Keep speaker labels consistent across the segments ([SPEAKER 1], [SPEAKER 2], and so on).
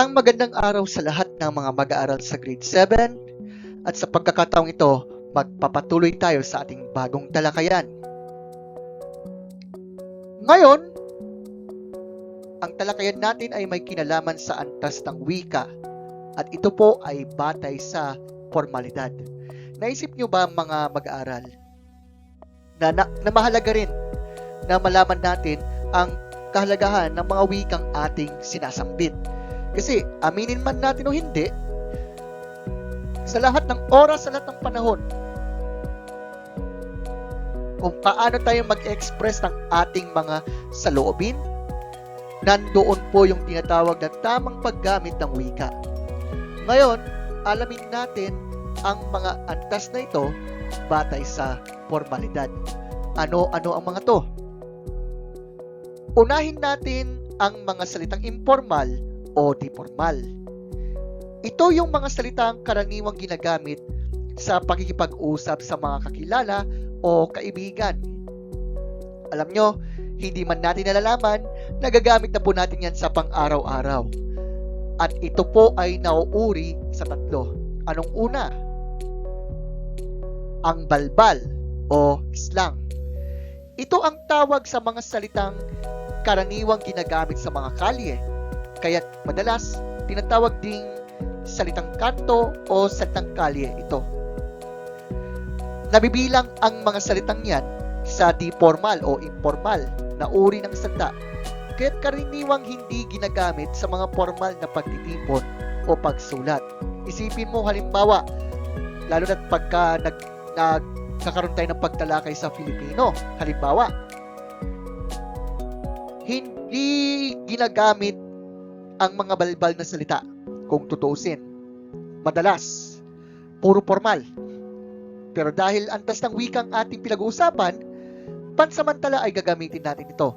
[SPEAKER 1] Isang magandang araw sa lahat ng mga mag-aaral sa grade 7 at sa pagkakataong ito, magpapatuloy tayo sa ating bagong talakayan. Ngayon, ang talakayan natin ay may kinalaman sa antas ng wika at ito po ay batay sa formalidad. Naisip nyo ba mga mag-aaral na, na, na mahalaga rin na malaman natin ang kahalagahan ng mga wikang ating sinasambit? Kasi aminin man natin o hindi, sa lahat ng oras, sa lahat ng panahon, kung paano tayo mag-express ng ating mga saloobin, nandoon po yung tinatawag na tamang paggamit ng wika. Ngayon, alamin natin ang mga antas na ito batay sa formalidad. Ano-ano ang mga to? Unahin natin ang mga salitang informal o di formal. Ito yung mga salitang karaniwang ginagamit sa pakikipag-usap sa mga kakilala o kaibigan. Alam nyo, hindi man natin nalalaman, nagagamit na po natin yan sa pang-araw-araw. At ito po ay nauuri sa tatlo. Anong una? Ang balbal o slang. Ito ang tawag sa mga salitang karaniwang ginagamit sa mga kalye kaya madalas tinatawag ding salitang kanto o salitang kalye ito. Nabibilang ang mga salitang yan sa di formal o informal na uri ng salita. Kaya't karaniwang hindi ginagamit sa mga formal na pagtitipon o pagsulat. Isipin mo halimbawa, lalo na pagka nag, nagkakaroon tayo ng pagtalakay sa Filipino, halimbawa, hindi ginagamit ang mga balbal na salita kung tutuusin. Madalas, puro formal. Pero dahil antas ng wikang ating pinag-uusapan, pansamantala ay gagamitin natin ito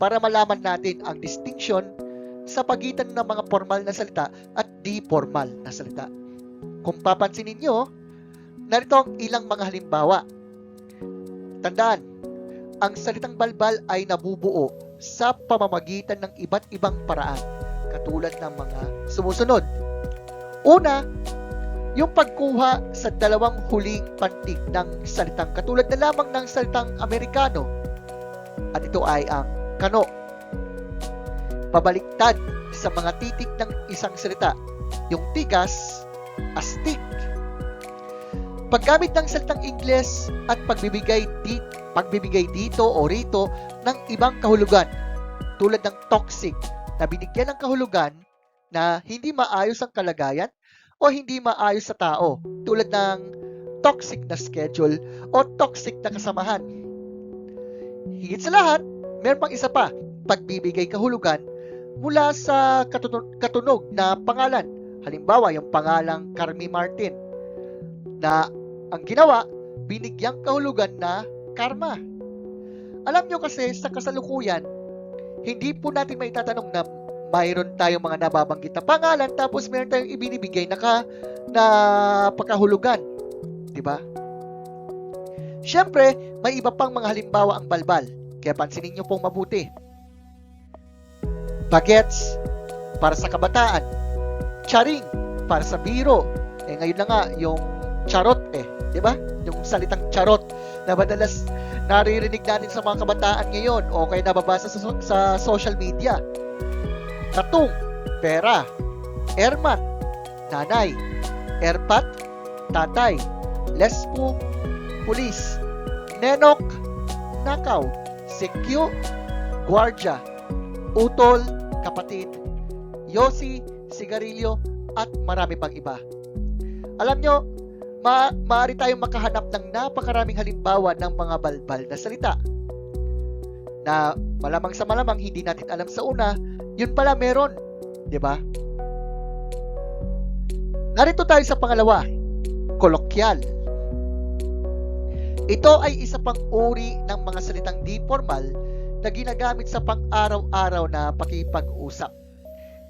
[SPEAKER 1] para malaman natin ang distinction sa pagitan ng mga formal na salita at di formal na salita. Kung papansinin nyo, narito ang ilang mga halimbawa. Tandaan, ang salitang balbal ay nabubuo sa pamamagitan ng iba't ibang paraan katulad ng mga sumusunod. Una, yung pagkuha sa dalawang huling pantig ng salitang katulad na lamang ng salitang Amerikano. At ito ay ang kano. Pabaliktad sa mga titik ng isang salita. Yung tigas, astig. Paggamit ng salitang Ingles at pagbibigay, di, pagbibigay dito o rito ng ibang kahulugan tulad ng toxic na binigyan ng kahulugan na hindi maayos ang kalagayan o hindi maayos sa tao tulad ng toxic na schedule o toxic na kasamahan. Higit sa lahat, meron pang isa pa, pagbibigay kahulugan mula sa katunog, na pangalan. Halimbawa, yung pangalang Carmi Martin na ang ginawa, binigyang kahulugan na karma. Alam nyo kasi sa kasalukuyan, hindi po natin may tatanong na mayroon tayong mga nababanggit na pangalan tapos meron tayong ibinibigay na, ka, na pagkahulugan. Di ba? Siyempre, may iba pang mga halimbawa ang balbal. Kaya pansinin nyo pong mabuti. Bagets, para sa kabataan. Charing, para sa biro. Eh ngayon na nga, yung charot eh. Di ba? Yung salitang charot na madalas naririnig natin sa mga kabataan ngayon o kaya nababasa sa, sa social media. Katung, pera. Ermat, nanay. Erpat, tatay. Lespo, pulis. Nenok, nakaw. Sekyo, gwardya. Utol, kapatid. Yosi, sigarilyo, at marami pang iba. Alam nyo, ma maaari tayong makahanap ng napakaraming halimbawa ng mga balbal na salita na malamang sa malamang hindi natin alam sa una, yun pala meron, 'di ba? Narito tayo sa pangalawa, kolokyal. Ito ay isa pang uri ng mga salitang di formal na ginagamit sa pang-araw-araw na pakipag-usap.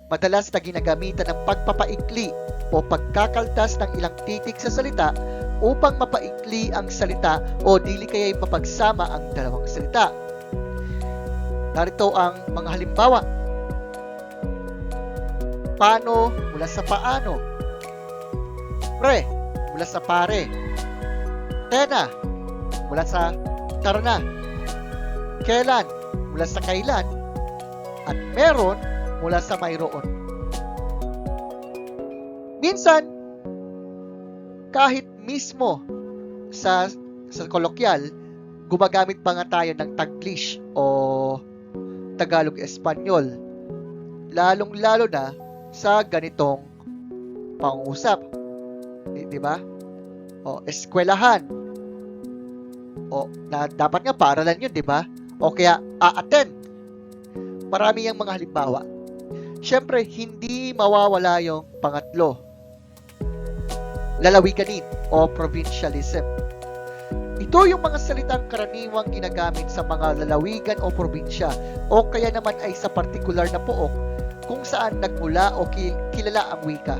[SPEAKER 1] Madalas na ginagamitan ng pagpapaikli o pagkakaltas ng ilang titik sa salita upang mapaikli ang salita o dili kaya'y mapagsama ang dalawang salita. Narito ang mga halimbawa. Paano mula sa paano. Pre mula sa pare. Tena mula sa tara na. Kailan mula sa kailan. At meron mula sa mayroon. Minsan, kahit mismo sa sa kolokyal, gumagamit pa nga tayo ng Taglish o Tagalog-Espanyol. Lalong-lalo na sa ganitong pangusap. Di, di ba? O, eskwelahan. O, na, dapat nga paaralan yun, di ba? O kaya, a-attend. Marami yung mga halimbawa. Siyempre, hindi mawawala yung pangatlo. Lalawiganin o provincialism. Ito yung mga salitang karaniwang ginagamit sa mga lalawigan o probinsya o kaya naman ay sa partikular na pook kung saan nagmula o ki- kilala ang wika.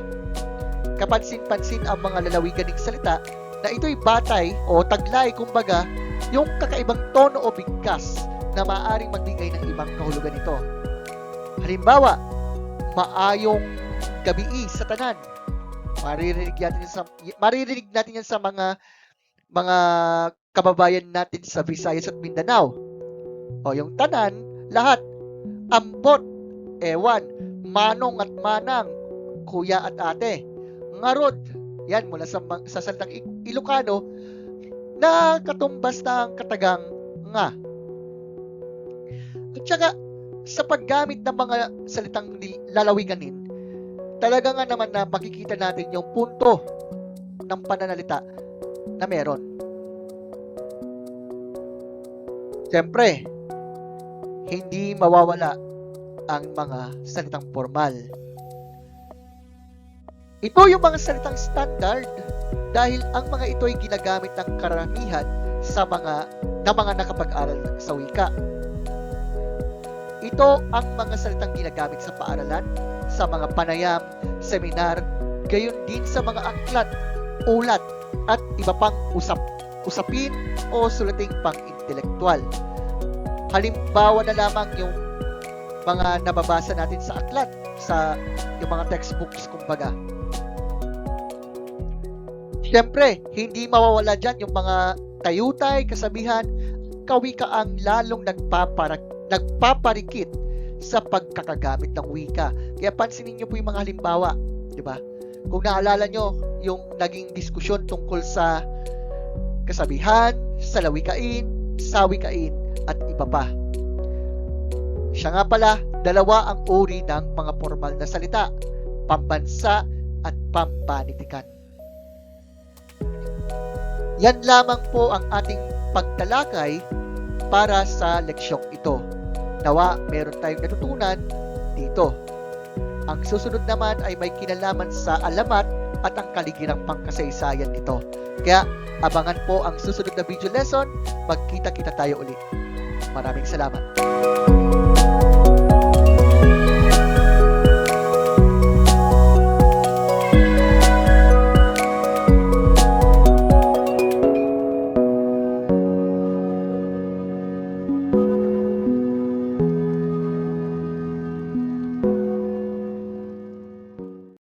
[SPEAKER 1] Kapansin-pansin ang mga lalawiganing salita na ito'y batay o taglay kumbaga yung kakaibang tono o bigkas na maaaring magbigay ng ibang kahulugan nito. Halimbawa, maayong gabi sa tanan. Maririnig natin yan sa maririnig natin yan sa mga mga kababayan natin sa Visayas at Mindanao. O yung tanan, lahat. Ambot, ewan, manong at manang, kuya at ate. Ngarod, yan mula sa, sa salitang Ilocano, na katumbas ng katagang nga. At saka, sa paggamit ng mga salitang lalawiganin, talaga nga naman na makikita natin yung punto ng pananalita na meron. Siyempre, hindi mawawala ang mga salitang formal. Ito yung mga salitang standard dahil ang mga ito ay ginagamit ng karamihan sa mga na mga nakapag-aral sa wika. Ito ang mga salitang ginagamit sa paaralan, sa mga panayam, seminar, gayon din sa mga aklat, ulat, at iba pang usap, usapin o sulating pang-intelektual. Halimbawa na lamang yung mga nababasa natin sa aklat, sa yung mga textbooks kumbaga. Siyempre, hindi mawawala dyan yung mga tayutay, kasabihan, kawikaang lalong nagpapara, nagpaparikit sa pagkakagamit ng wika. Kaya pansinin niyo po yung mga halimbawa, di ba? Kung naalala nyo, yung naging diskusyon tungkol sa kasabihan, sa lawikain, sawikain, at iba pa. Siya nga pala, dalawa ang uri ng mga formal na salita, pambansa at pampanitikan. Yan lamang po ang ating pagtalakay para sa leksyong ito. Nawa, meron tayong natutunan dito. Ang susunod naman ay may kinalaman sa alamat at ang kaligirang pangkasaysayan nito. Kaya abangan po ang susunod na video lesson. Magkita-kita tayo ulit. Maraming salamat.